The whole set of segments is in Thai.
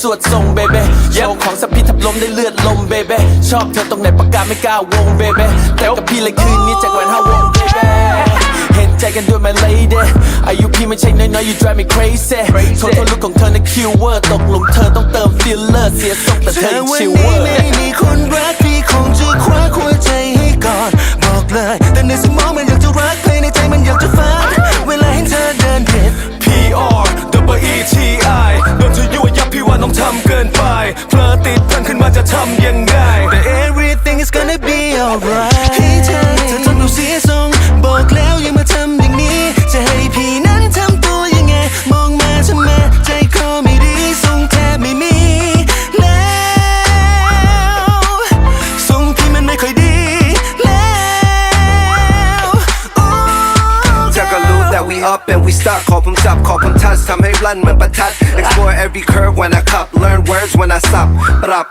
สวดทรงเบเบ้โชว์ของสพิทับลมได้เลือดลมเบเบ้ชอบเธอตรงไหนปากกาไม่กล้าวงเบเบ้แต่กับพี่เลยคืนนี้จากแหวนห้าวงเบเบ้เห็นใจกันด้วย my lady อายุพี่ไม่ใช่น้อยๆ you drive me crazy โทษโทษลุกของเธอในคิวเวอร์ตกหลุมเธอต้องเติมฟิลเลอร์เสียทรงแต่เธอถ้ายังวันชิวนี้เวอร์ไม่มีคนรักพี่คงจะคว้าหัวใจให้ก่อนบอกเลยแต่ในสมอง รู้ that we up and we stuck ขอผมจับขอผมทัชทำให้รันเหมือนประทัด explore every curve when I cup learn words when I stop ปรับ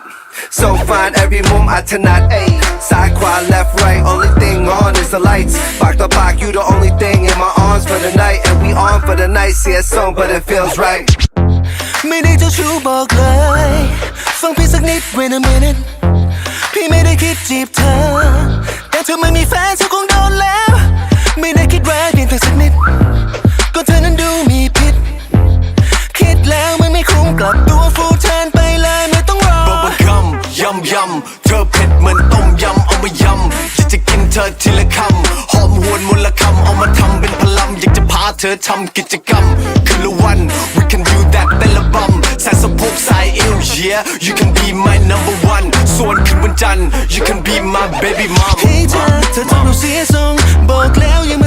so fine every มุมอัถนัดเอ้ยซ้ายขวา left right only thing on is the lights ปากต่อปาก you the only thing in my arms for the night and we on for the night see a song but it feels right ไม่ได้เจ้าชู้บอกเลย ฟังพี่สักนิด wait a minute พี่ไม่ได้คิดจีบเธอ แต่เธอไม่มีแฟนเธอค ยำยำเธอเผ็ดเหมือนต้มยำเอามายำอยากจะกินเธอทีละคำหอมหวนมลคำเอามาทำเป็นพลัมอยากจะพาเธอทำกิจกรรมคืนละวัน we can do that แต่ละบัมใส่สะโพกสายเอว yeah you can be my number one ส่วนคืนวันจันทร์ you can be my baby mom ให้เธอเธอทำดูเสียทรงบอกแล้วย่าม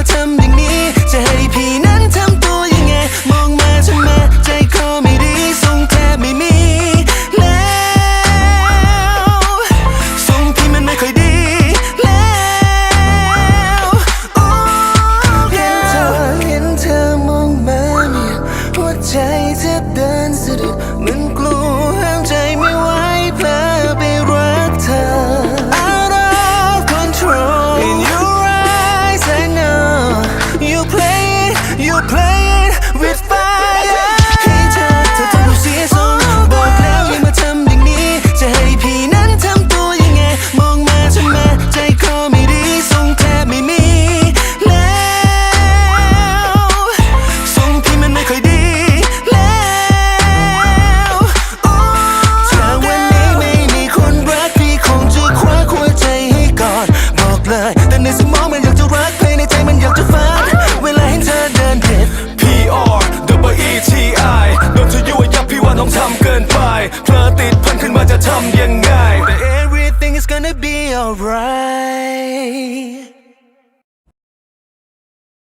าทำอย่าง ต้องทำเกินไปเพลอติดพันขึ้นมาจะทำยังไง But everything is gonna be alright